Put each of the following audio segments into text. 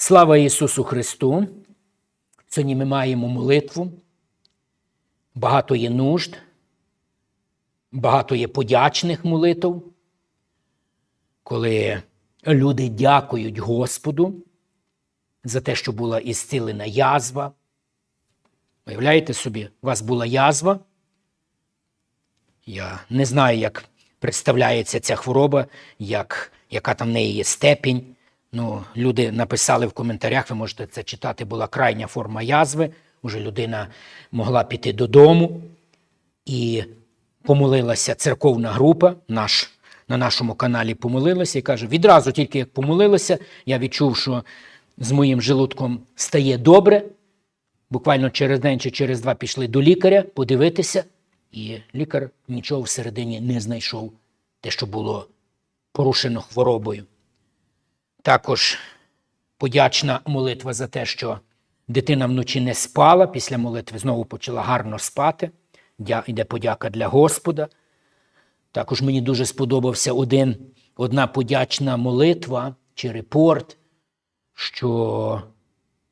Слава Ісусу Христу! Сьогодні ми маємо молитву. Багато є нужд, багато є подячних молитв, коли люди дякують Господу за те, що була ісцілена язва. Уявляєте собі, у вас була язва. Я не знаю, як представляється ця хвороба, як, яка там в неї є степінь. Ну, люди написали в коментарях, ви можете це читати, була крайня форма язви. Уже людина могла піти додому і помолилася церковна група. Наш, на нашому каналі помолилася і каже: відразу тільки як помолилася, я відчув, що з моїм желудком стає добре. Буквально через день чи через два пішли до лікаря подивитися, і лікар нічого всередині не знайшов, те, що було порушено хворобою. Також подячна молитва за те, що дитина вночі не спала, після молитви знову почала гарно спати. Йде подяка для Господа. Також мені дуже сподобався один, одна подячна молитва чи репорт, що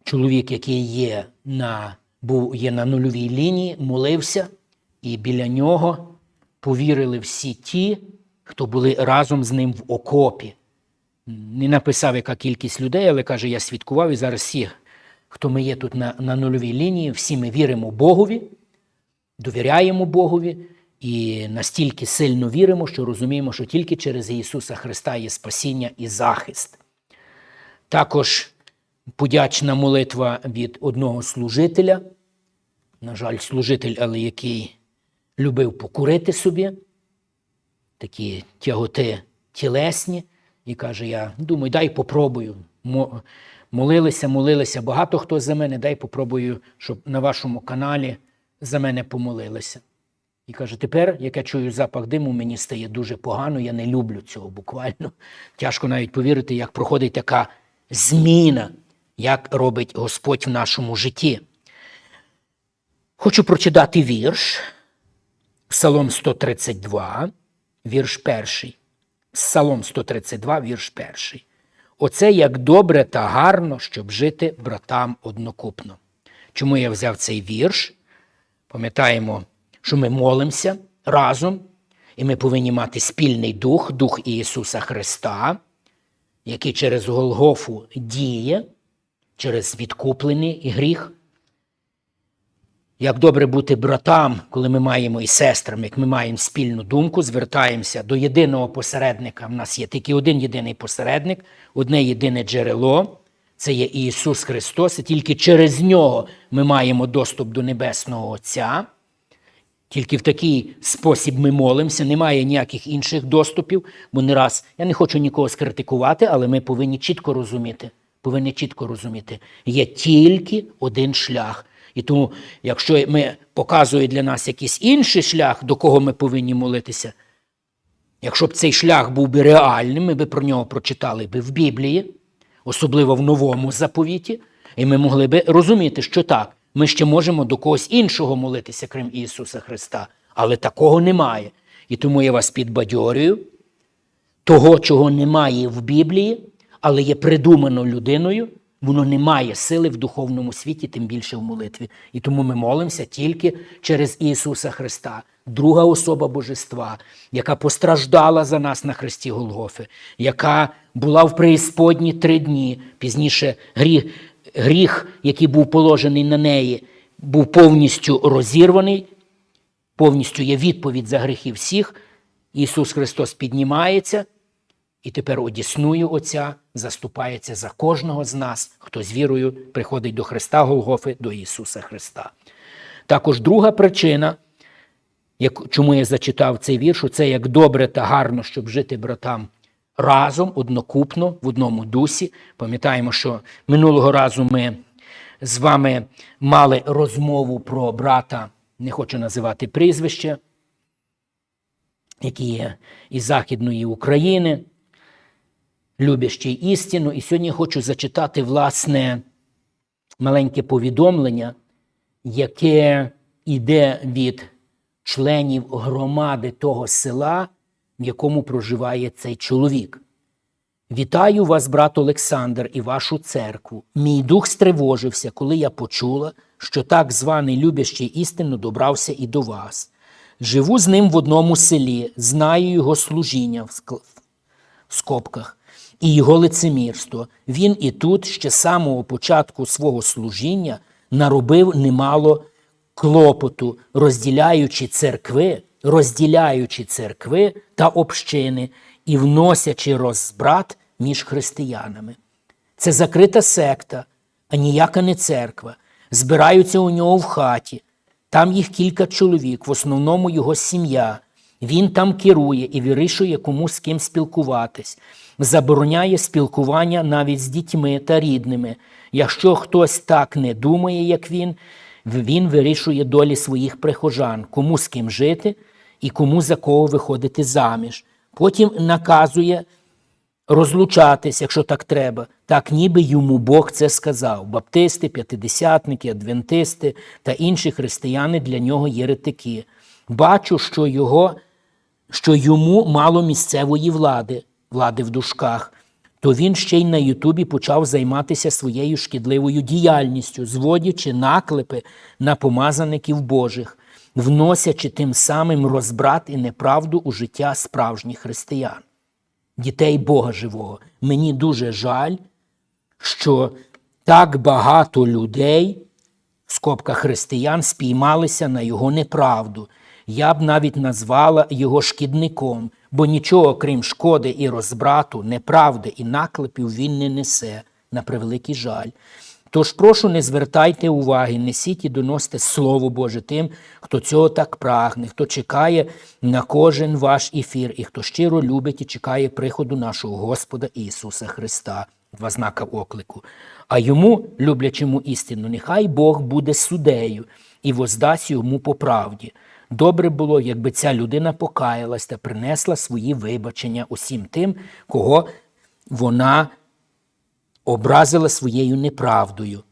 чоловік, який є на, був, є на нульовій лінії, молився, і біля нього повірили всі ті, хто були разом з ним в окопі. Не написав, яка кількість людей, але каже, я свідкував, і зараз всі, хто ми є тут на, на нульовій лінії, всі ми віримо Богові, довіряємо Богові і настільки сильно віримо, що розуміємо, що тільки через Ісуса Христа є спасіння і захист. Також подячна молитва від одного служителя. На жаль, служитель, але який любив покурити собі, такі тяготи тілесні, і каже: Я думаю, дай попробую. Молилися, молилися багато хто за мене, дай попробую, щоб на вашому каналі за мене помолилися. І каже: тепер, як я чую запах диму, мені стає дуже погано, я не люблю цього буквально. Тяжко навіть повірити, як проходить така зміна, як робить Господь в нашому житті. Хочу прочитати вірш, Псалом 132, вірш перший. Псалом 132, вірш перший. Оце як добре та гарно, щоб жити братам однокупно. Чому я взяв цей вірш? Пам'ятаємо, що ми молимося разом, і ми повинні мати спільний дух, дух Ісуса Христа, який через Голгофу діє, через відкуплений гріх. Як добре бути братам, коли ми маємо і сестрам, як ми маємо спільну думку, звертаємося до єдиного посередника. У нас є тільки один єдиний посередник, одне єдине джерело. Це є Ісус Христос, і тільки через нього ми маємо доступ до Небесного Отця. Тільки в такий спосіб ми молимося, немає ніяких інших доступів, бо не раз я не хочу нікого скритикувати, але ми повинні чітко розуміти. Повинні чітко розуміти, є тільки один шлях. І тому, якщо ми показує для нас якийсь інший шлях, до кого ми повинні молитися, якщо б цей шлях був би реальним, ми б про нього прочитали би в Біблії, особливо в новому заповіті, і ми могли би розуміти, що так, ми ще можемо до когось іншого молитися, крім Ісуса Христа. Але такого немає. І тому я вас підбадьорюю, того, чого немає в Біблії, але є придумано людиною, воно не має сили в духовному світі, тим більше в молитві. І тому ми молимося тільки через Ісуса Христа, друга особа Божества, яка постраждала за нас на хресті Голгофи, яка була в преісподні три дні. Пізніше гріх, гріх, який був положений на неї, був повністю розірваний, повністю є відповідь за гріхи всіх. Ісус Христос піднімається. І тепер одісною Отця заступається за кожного з нас, хто з вірою приходить до Христа Голгофи, до Ісуса Христа. Також друга причина, як, чому я зачитав цей вірш, це як добре та гарно, щоб жити братам разом, однокупно, в одному дусі. Пам'ятаємо, що минулого разу ми з вами мали розмову про брата, не хочу називати прізвище, який є із Західної України любящий істину. І сьогодні хочу зачитати власне маленьке повідомлення, яке йде від членів громади того села, в якому проживає цей чоловік. Вітаю вас, брат Олександр, і вашу церкву. Мій дух стривожився, коли я почула, що так званий любящий істину добрався і до вас. Живу з ним в одному селі, знаю його служіння в скобках і його лицемірство. Він і тут ще з самого початку свого служіння наробив немало клопоту, розділяючи церкви, розділяючи церкви та общини і вносячи розбрат між християнами. Це закрита секта, а ніяка не церква. Збираються у нього в хаті. Там їх кілька чоловік, в основному його сім'я. Він там керує і вирішує, кому з ким спілкуватись. Забороняє спілкування навіть з дітьми та рідними. Якщо хтось так не думає, як він, він вирішує долі своїх прихожан, кому з ким жити і кому за кого виходити заміж. Потім наказує розлучатись, якщо так треба, так ніби йому Бог це сказав. Баптисти, п'ятидесятники, адвентисти та інші християни для нього єретики. Бачу, що, його, що йому мало місцевої влади, влади в дужках, то він ще й на Ютубі почав займатися своєю шкідливою діяльністю, зводячи наклепи на помазаників Божих, вносячи тим самим розбрат і неправду у життя справжніх християн дітей Бога живого. Мені дуже жаль, що так багато людей, в скобках християн, спіймалися на його неправду. Я б навіть назвала його шкідником, бо нічого, крім шкоди і розбрату, неправди і наклепів він не несе, на превеликий жаль. Тож прошу, не звертайте уваги, несіть і доносьте Слово Боже тим, хто цього так прагне, хто чекає на кожен ваш ефір, і хто щиро любить і чекає приходу нашого Господа Ісуса Христа. Два знака оклику. А йому, люблячому істину, нехай Бог буде судею і воздасть йому по правді. Добре було, якби ця людина покаялась та принесла свої вибачення усім тим, кого вона образила своєю неправдою.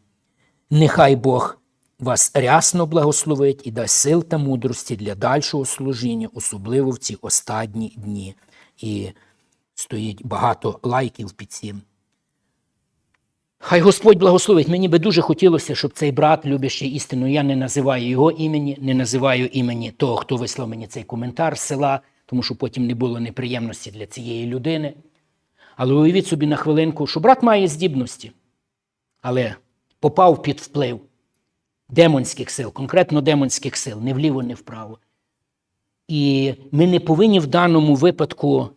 Нехай Бог вас рясно благословить і дасть сил та мудрості для дальшого служіння, особливо в ці останні дні. І стоїть багато лайків під цим. Хай Господь благословить. Мені би дуже хотілося, щоб цей брат, любящий істину, я не називаю його імені, не називаю імені того, хто вислав мені цей коментар з села, тому що потім не було неприємності для цієї людини. Але уявіть собі на хвилинку, що брат має здібності, але попав під вплив демонських сил, конкретно демонських сил, не вліво, не вправо. І ми не повинні в даному випадку,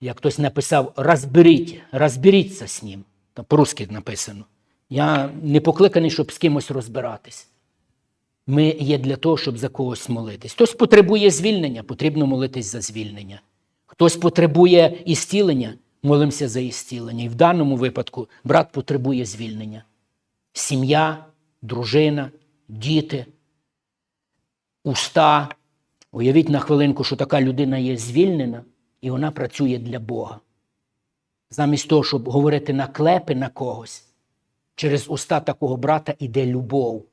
як хтось написав, розберіть, розберіться з ним. Там по-русски написано. Я не покликаний, щоб з кимось розбиратись. Ми є для того, щоб за когось молитись. Хтось потребує звільнення, потрібно молитись за звільнення. Хтось потребує ісцілення, молимося за ісцілення. І в даному випадку брат потребує звільнення. Сім'я, дружина, діти, уста. Уявіть на хвилинку, що така людина є звільнена, і вона працює для Бога. Замість того, щоб говорити наклепи на когось, через уста такого брата іде любов.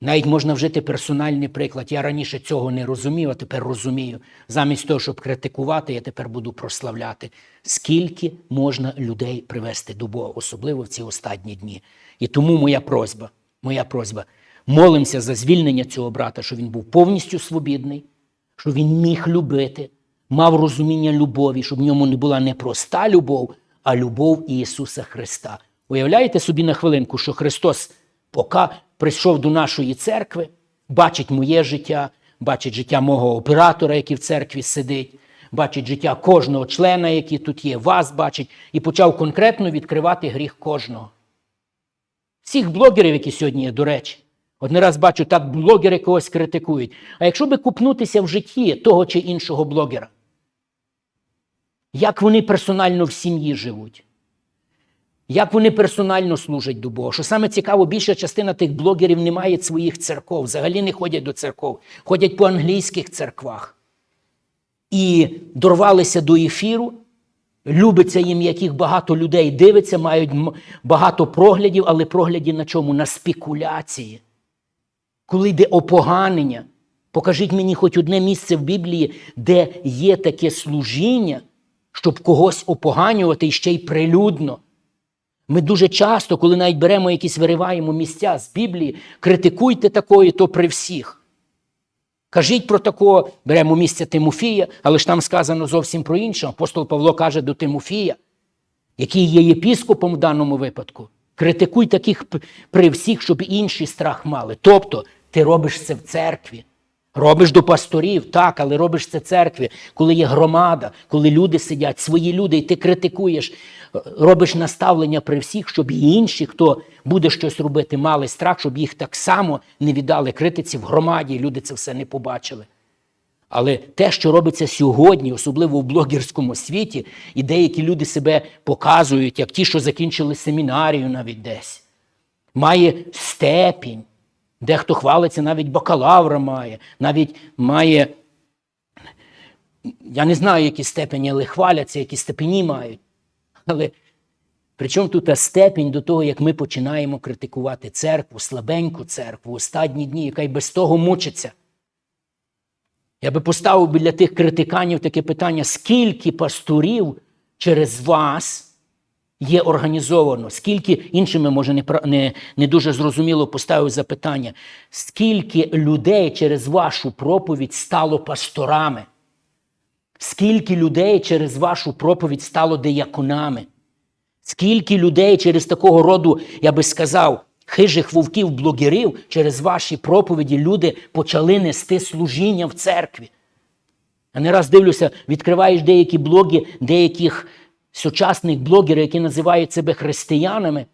Навіть можна вжити персональний приклад. Я раніше цього не розумів, а тепер розумію. Замість того, щоб критикувати, я тепер буду прославляти. Скільки можна людей привести до Бога, особливо в ці останні дні. І тому моя просьба, моя просьба, молимося за звільнення цього брата, щоб він був повністю свобідний, щоб він міг любити, мав розуміння любові, щоб в ньому не була не проста любов, а любов Ісуса Христа. Уявляєте собі на хвилинку, що Христос поки прийшов до нашої церкви, бачить моє життя, бачить життя мого оператора, який в церкві сидить, бачить життя кожного члена, який тут є, вас бачить, і почав конкретно відкривати гріх кожного. Всіх блогерів, які сьогодні є, до речі. Один раз бачу, так блогери когось критикують. А якщо би купнутися в житті того чи іншого блогера, як вони персонально в сім'ї живуть? Як вони персонально служать до Бога? Що саме цікаво, більша частина тих блогерів не має своїх церков, взагалі не ходять до церков, ходять по англійських церквах. І дорвалися до ефіру, любиться їм, яких багато людей дивиться, мають багато проглядів, але прогляді на чому? На спекуляції. Коли йде опоганення, покажіть мені хоч одне місце в Біблії, де є таке служіння, щоб когось опоганювати і ще й прилюдно. Ми дуже часто, коли навіть беремо якісь вириваємо місця з Біблії, критикуйте такої, то при всіх. Кажіть про такого, беремо місце Тимофія, але ж там сказано зовсім про інше. Апостол Павло каже до Тимофія, який є єпіскопом в даному випадку. Критикуй таких при всіх, щоб інші страх мали. Тобто, ти робиш це в церкві. Робиш до пасторів, так, але робиш це церкві, коли є громада, коли люди сидять, свої люди, і ти критикуєш, робиш наставлення при всіх, щоб і інші, хто буде щось робити, мали страх, щоб їх так само не віддали критиці в громаді, і люди це все не побачили. Але те, що робиться сьогодні, особливо в блогерському світі, і деякі люди себе показують, як ті, що закінчили семінарію навіть десь, має степінь, дехто хвалиться, навіть бакалавра має, навіть має, я не знаю, які степені, але хваляться, які степені мають. Але Причому тут та степінь до того, як ми починаємо критикувати церкву, слабеньку церкву, останні дні, яка й без того мучиться. Я би поставив біля тих критиканів таке питання: скільки пасторів через вас є організовано? Скільки іншими, може, не, не, не дуже зрозуміло поставив запитання, скільки людей через вашу проповідь стало пасторами? Скільки людей через вашу проповідь стало деяконами? Скільки людей через такого роду, я би сказав, хижих вовків, блогерів, через ваші проповіді люди почали нести служіння в церкві. Я не раз дивлюся, відкриваєш деякі блоги деяких сучасних блогерів, які називають себе християнами.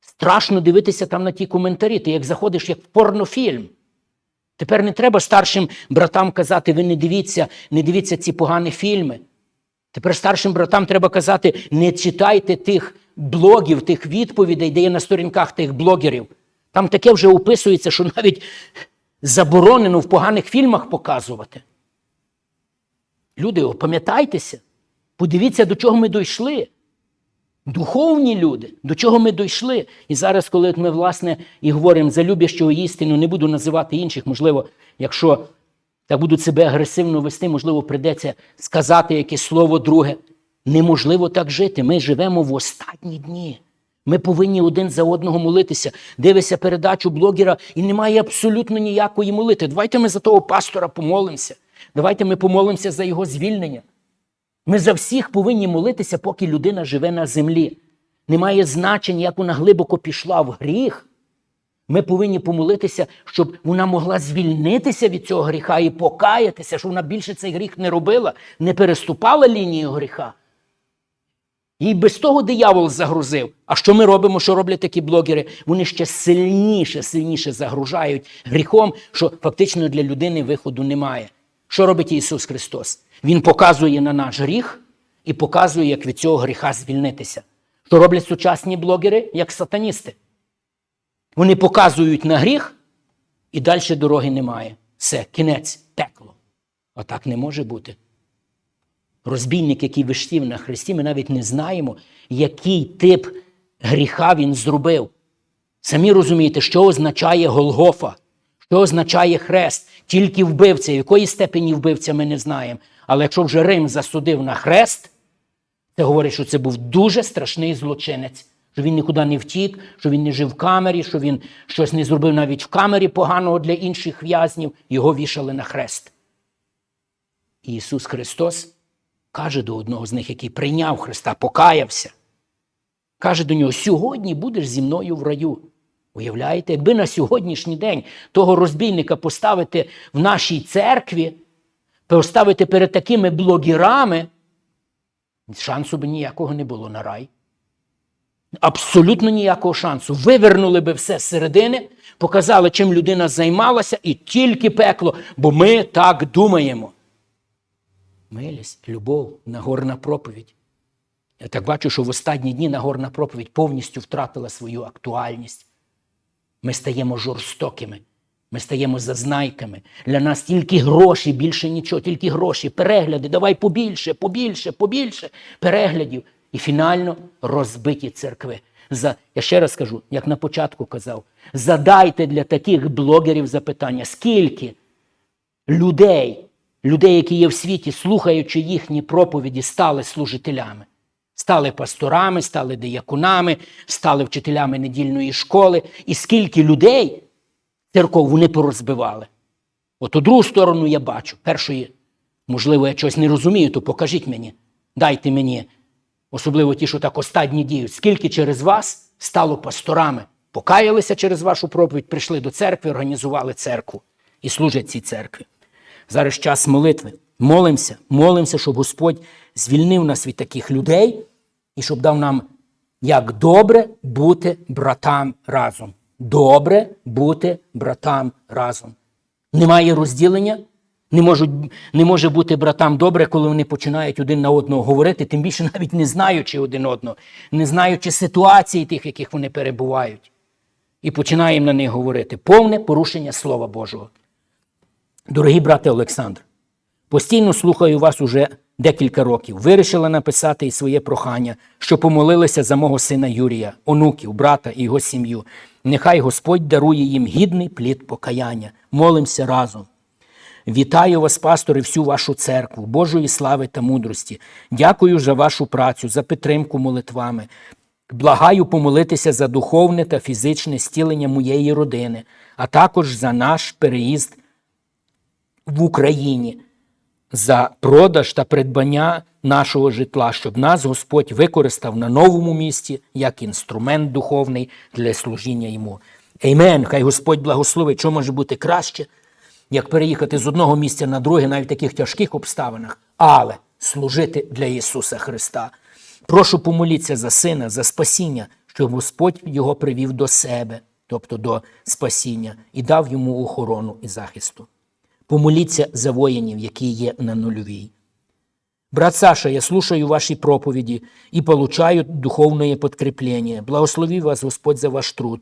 Страшно дивитися там на ті коментарі. Ти як заходиш як в порнофільм. Тепер не треба старшим братам казати, ви не дивіться, не дивіться ці погані фільми. Тепер старшим братам треба казати, не читайте тих блогів, тих відповідей, де є на сторінках тих блогерів. Там таке вже описується, що навіть заборонено в поганих фільмах показувати. Люди, опам'ятайтеся, подивіться, до чого ми дійшли. Духовні люди, до чого ми дійшли. І зараз, коли ми, власне, і говоримо за любящого істину, не буду називати інших, можливо, якщо так будуть себе агресивно вести, можливо, прийдеться сказати якесь слово друге. Неможливо так жити. Ми живемо в останні дні. Ми повинні один за одного молитися. Дивися передачу блогера і немає абсолютно ніякої молити. Давайте ми за того пастора помолимося. Давайте ми помолимося за його звільнення. Ми за всіх повинні молитися, поки людина живе на землі. Немає значення, як вона глибоко пішла в гріх. Ми повинні помолитися, щоб вона могла звільнитися від цього гріха і покаятися, щоб вона більше цей гріх не робила, не переступала лінію гріха. Їй без того диявол загрузив. А що ми робимо, що роблять такі блогери? Вони ще сильніше, сильніше загружають гріхом, що фактично для людини виходу немає. Що робить Ісус Христос? Він показує на наш гріх і показує, як від цього гріха звільнитися. Що роблять сучасні блогери, як сатаністи? Вони показують на гріх, і далі дороги немає. Все, кінець, пекло. А так не може бути. Розбійник, який виштів на хресті, ми навіть не знаємо, який тип гріха він зробив. Самі розумієте, що означає Голгофа, що означає хрест. Тільки вбивця, якої степені вбивця ми не знаємо. Але якщо вже Рим засудив на хрест, це говорить, що це був дуже страшний злочинець, що він нікуди не втік, що він не жив в камері, що він щось не зробив навіть в камері поганого для інших в'язнів, його вішали на хрест. І Ісус Христос каже до одного з них, який прийняв Христа, покаявся. Каже до нього: сьогодні будеш зі мною в раю. Уявляєте, якби на сьогоднішній день того розбійника поставити в нашій церкві, поставити перед такими блогерами, шансу би ніякого не було на рай. Абсолютно ніякого шансу. Вивернули би все з середини, показали, чим людина займалася, і тільки пекло, бо ми так думаємо. Милість, любов, нагорна проповідь. Я так бачу, що в останні дні нагорна проповідь повністю втратила свою актуальність. Ми стаємо жорстокими, ми стаємо зазнайками. Для нас тільки гроші, більше нічого, тільки гроші, перегляди, давай побільше, побільше, побільше переглядів. І фінально розбиті церкви. За, я ще раз скажу, як на початку казав, задайте для таких блогерів запитання, скільки людей людей, які є в світі, слухаючи їхні проповіді, стали служителями, стали пасторами, стали диякунами, стали вчителями недільної школи. І скільки людей церков вони порозбивали. От у другу сторону я бачу. Першої, можливо, я щось не розумію, то покажіть мені, дайте мені, особливо ті, що так останні діють, скільки через вас стало пасторами, покаялися через вашу проповідь, прийшли до церкви, організували церкву і служать цій церкві. Зараз час молитви. Молимося, молимося, щоб Господь звільнив нас від таких людей і щоб дав нам як добре бути братам разом. Добре бути братам разом. Немає розділення, не, можуть, не може бути братам добре, коли вони починають один на одного говорити, тим більше навіть не знаючи один одного, не знаючи ситуації тих, яких вони перебувають. І починаємо на них говорити. Повне порушення Слова Божого. Дорогі брате Олександр, постійно слухаю вас уже декілька років. Вирішила написати і своє прохання, що помолилися за мого сина Юрія, онуків, брата і його сім'ю. Нехай Господь дарує їм гідний плід покаяння. Молимося разом. Вітаю вас, пастори, всю вашу церкву, Божої слави та мудрості. Дякую за вашу працю, за підтримку молитвами. Благаю помолитися за духовне та фізичне стілення моєї родини, а також за наш переїзд в Україні, за продаж та придбання нашого житла, щоб нас Господь використав на новому місці як інструмент духовний для служіння йому. Еймен, хай Господь благословить, що може бути краще, як переїхати з одного місця на друге, навіть в таких тяжких обставинах, але служити для Ісуса Христа. Прошу помоліться за сина, за спасіння, щоб Господь його привів до себе, тобто до спасіння, і дав йому охорону і захисту. Помоліться за воїнів, які є на нульовій. Брат Саша, я слушаю ваші проповіді і получаю духовне подкрепление. Благослови вас Господь за ваш труд.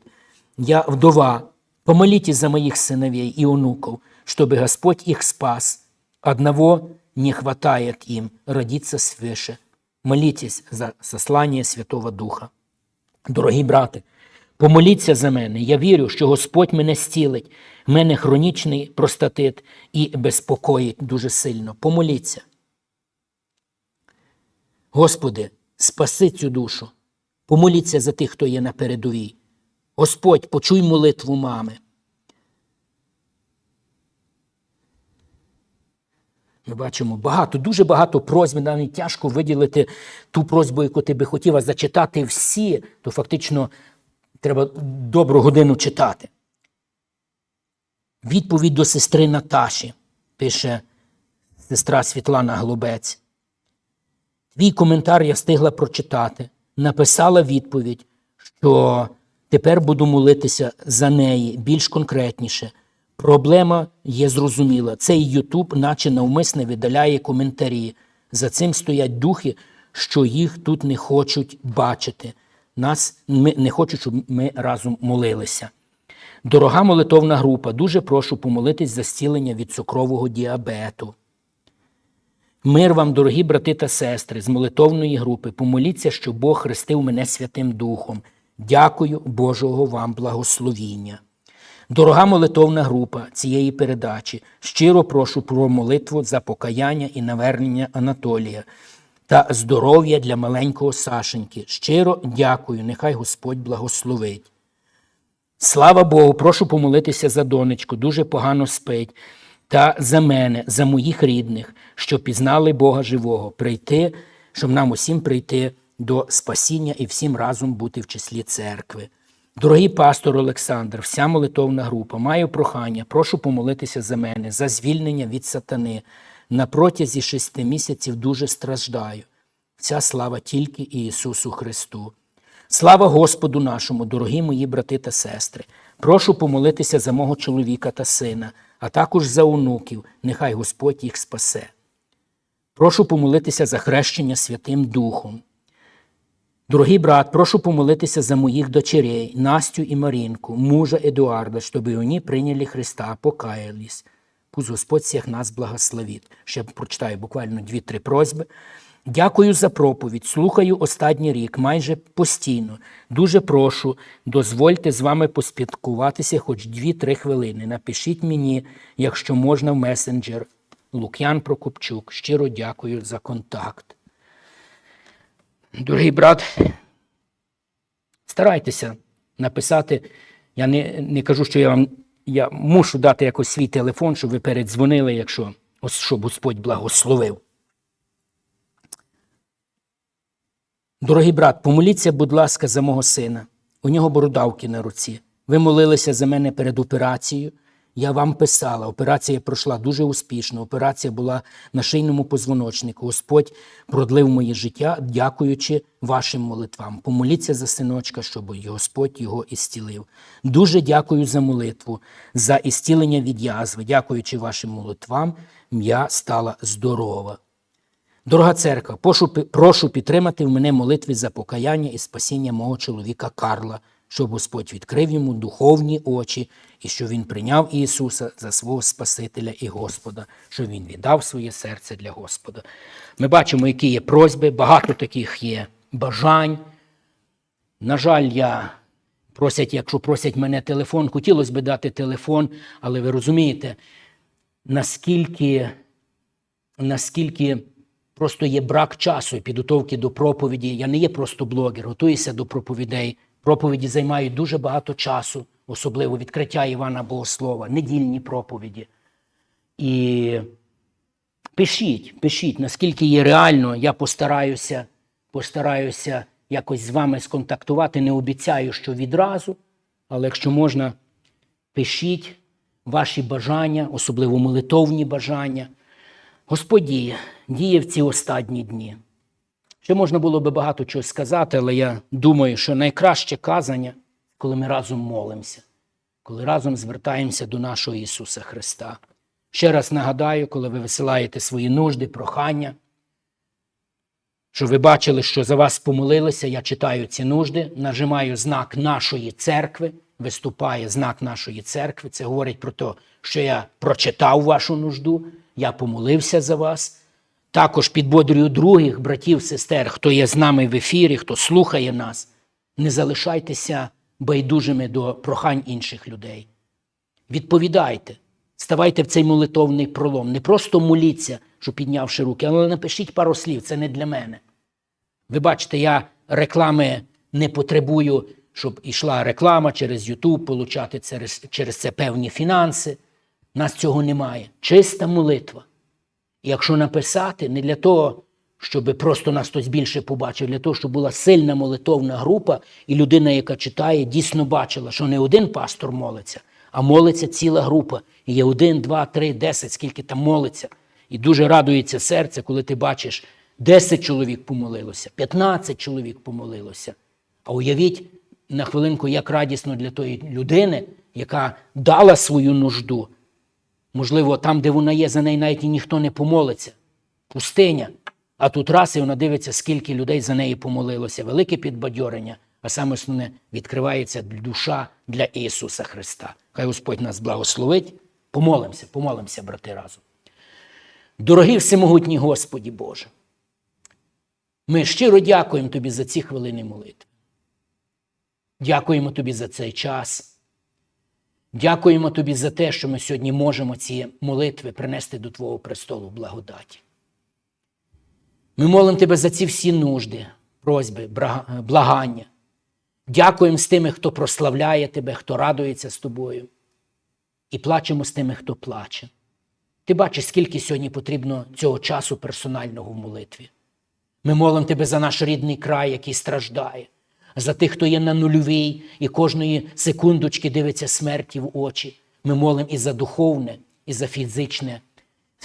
Я вдова. Помолитесь за моих сыновей и внуков, чтобы Господь их спас. Одного не хватает им родиться свыше. Молитесь за сослання Святого Духа. Дорогі брати, помоліться за мене. Я вірю, що Господь мене стілить. Мене хронічний простатит і безпокоїть дуже сильно. Помоліться. Господи, спаси цю душу. Помоліться за тих, хто є на передовій. Господь, почуй молитву мами. Ми бачимо багато, дуже багато просьб, навіть тяжко виділити ту просьбу, яку ти би хотіла зачитати всі, то фактично треба добру годину читати. Відповідь до сестри Наташі, пише сестра Світлана Голубець. Твій коментар я встигла прочитати. Написала відповідь, що тепер буду молитися за неї більш конкретніше. Проблема є зрозуміла. Цей Ютуб, наче навмисне видаляє коментарі. За цим стоять духи, що їх тут не хочуть бачити. Нас не хочуть, щоб ми разом молилися. Дорога молитовна група, дуже прошу помолитись за зцілення від цукрового діабету. Мир вам, дорогі брати та сестри, з молитовної групи. Помоліться, щоб Бог хрестив мене Святим Духом. Дякую Божого вам благословіння. Дорога молитовна група цієї передачі, щиро прошу про молитву за покаяння і навернення Анатолія та здоров'я для маленького Сашеньки. Щиро дякую, нехай Господь благословить. Слава Богу, прошу помолитися за донечку, дуже погано спить, та за мене, за моїх рідних, що пізнали Бога живого, прийти, щоб нам усім прийти до спасіння і всім разом бути в числі церкви. Дорогий пастор Олександр, вся молитовна група, маю прохання, прошу помолитися за мене, за звільнення від сатани. На протязі шести місяців дуже страждаю. Вся слава тільки Ісусу Христу. Слава Господу нашому, дорогі мої брати та сестри. Прошу помолитися за мого чоловіка та сина, а також за онуків, нехай Господь їх спасе. Прошу помолитися за хрещення Святим Духом. Дорогий брат, прошу помолитися за моїх дочерей, Настю і Марінку, мужа Едуарда, щоб вони прийняли Христа, покаялись. Пусть Господь всіх нас благословить. Ще прочитаю буквально дві-три просьби. Дякую за проповідь. Слухаю останній рік, майже постійно. Дуже прошу, дозвольте з вами поспілкуватися хоч 2-3 хвилини. Напишіть мені, якщо можна, в месенджер Лук'ян Прокопчук. Щиро дякую за контакт. Дорогий брат, старайтеся написати. Я не, не кажу, що я вам я мушу дати якось свій телефон, щоб ви передзвонили, якщо щоб Господь благословив. Дорогий брат, помоліться, будь ласка, за мого сина. У нього бородавки на руці. Ви молилися за мене перед операцією. Я вам писала, операція пройшла дуже успішно. Операція була на шийному позвоночнику. Господь продлив моє життя, дякуючи вашим молитвам. Помоліться за синочка, щоб Господь його істілив. Дуже дякую за молитву, за істілення від язви. Дякуючи вашим молитвам, я стала здорова. Дорога церква, прошу, підтримати в мене молитви за покаяння і спасіння мого чоловіка Карла, щоб Господь відкрив йому духовні очі і що він прийняв Ісуса за свого Спасителя і Господа, що Він віддав своє серце для Господа. Ми бачимо, які є просьби, багато таких є бажань. На жаль, я просять, якщо просять мене телефон, хотілося б дати телефон, але ви розумієте, наскільки, наскільки просто є брак часу і підготовки до проповіді. Я не є просто блогер, готуюся до проповідей. Проповіді займають дуже багато часу, особливо відкриття Івана Богослова, недільні проповіді. І пишіть, пишіть, наскільки є реально, я постараюся, постараюся якось з вами сконтактувати. Не обіцяю, що відразу, але якщо можна, пишіть ваші бажання, особливо молитовні бажання. Господь діє, діє в ці останні дні. Ще можна було би багато чого сказати, але я думаю, що найкраще казання, коли ми разом молимося, коли разом звертаємося до нашого Ісуса Христа. Ще раз нагадаю, коли ви висилаєте свої нужди, прохання, що ви бачили, що за вас помолилися, я читаю ці нужди, нажимаю знак нашої церкви, виступає знак нашої церкви. Це говорить про те, що я прочитав вашу нужду, я помолився за вас. Також підбодрюю других братів, сестер, хто є з нами в ефірі, хто слухає нас. Не залишайтеся байдужими до прохань інших людей. Відповідайте, ставайте в цей молитовний пролом. Не просто моліться, що піднявши руки, але напишіть пару слів, це не для мене. Ви бачите, я реклами не потребую, щоб йшла реклама через YouTube, получати через, це певні фінанси. Нас цього немає. Чиста молитва. Якщо написати, не для того, щоб просто нас хтось більше побачив, для того, щоб була сильна молитовна група, і людина, яка читає, дійсно бачила, що не один пастор молиться, а молиться ціла група. І є один, два, три, десять, скільки там молиться. І дуже радується серце, коли ти бачиш, 10 чоловік помолилося, 15 чоловік помолилося. А уявіть на хвилинку, як радісно для тої людини, яка дала свою нужду. Можливо, там, де вона є, за неї навіть і ніхто не помолиться. Пустиня. А тут раз і вона дивиться, скільки людей за неї помолилося. Велике підбадьорення, а саме основне відкривається душа для Ісуса Христа. Хай Господь нас благословить. Помолимося, помолимося, брати, разом. Дорогий всемогутній Господі Боже, ми щиро дякуємо Тобі за ці хвилини молитви. Дякуємо Тобі за цей час. Дякуємо Тобі за те, що ми сьогодні можемо ці молитви принести до Твого престолу благодаті. Ми молимо Тебе за ці всі нужди, просьби, благання. Дякуємо з тими, хто прославляє Тебе, хто радується з тобою. І плачемо з тими, хто плаче. Ти бачиш, скільки сьогодні потрібно цього часу персонального в молитві. Ми молимо Тебе за наш рідний край, який страждає за тих, хто є на нульовій і кожної секундочки дивиться смерті в очі. Ми молимо і за духовне, і за фізичне,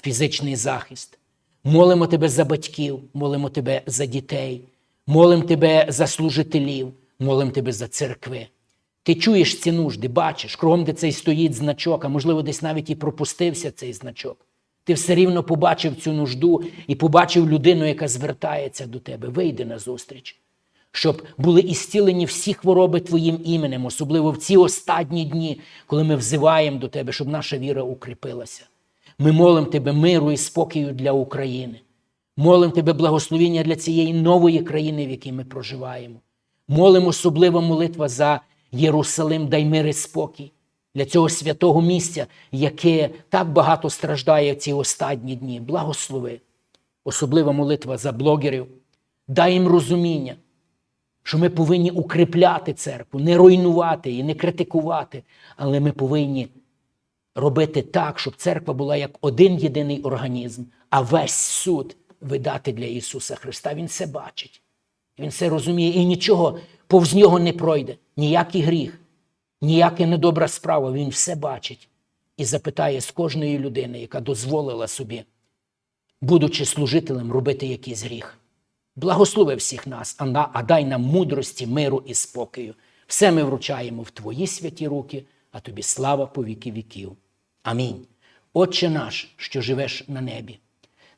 фізичний захист. Молимо тебе за батьків, молимо тебе за дітей, молимо тебе за служителів, молимо тебе за церкви. Ти чуєш ці нужди, бачиш, кругом, де цей стоїть значок, а можливо, десь навіть і пропустився цей значок. Ти все рівно побачив цю нужду і побачив людину, яка звертається до тебе. Вийди на зустріч щоб були ісцілені всі хвороби Твоїм іменем, особливо в ці останні дні, коли ми взиваємо до Тебе, щоб наша віра укріпилася. Ми молимо Тебе миру і спокою для України. Молимо Тебе благословення для цієї нової країни, в якій ми проживаємо. Молимо особлива молитва за Єрусалим, дай мир і спокій. для цього святого місця, яке так багато страждає в ці останні дні. Благослови. Особлива молитва за блогерів. Дай їм розуміння, що ми повинні укріпляти церкву, не руйнувати її, не критикувати, але ми повинні робити так, щоб церква була як один єдиний організм, а весь суд видати для Ісуса Христа. Він все бачить. Він все розуміє і нічого повз нього не пройде, ніякий гріх, ніяка недобра справа. Він все бачить і запитає з кожної людини, яка дозволила собі, будучи служителем, робити якийсь гріх. Благослови всіх нас, а, дай нам мудрості, миру і спокою. Все ми вручаємо в Твої святі руки, а тобі слава по віки віків. Амінь. Отче наш, що живеш на небі,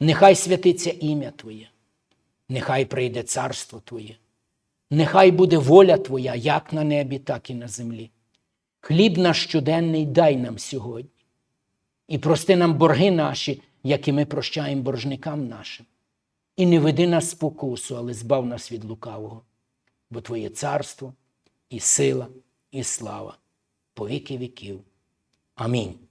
нехай святиться ім'я Твоє, нехай прийде царство Твоє, нехай буде воля Твоя як на небі, так і на землі. Хліб наш щоденний дай нам сьогодні, і прости нам борги наші, які ми прощаємо боржникам нашим. І не веди нас спокусу, але збав нас від лукавого, бо Твоє царство і сила, і слава по віки віків. Амінь.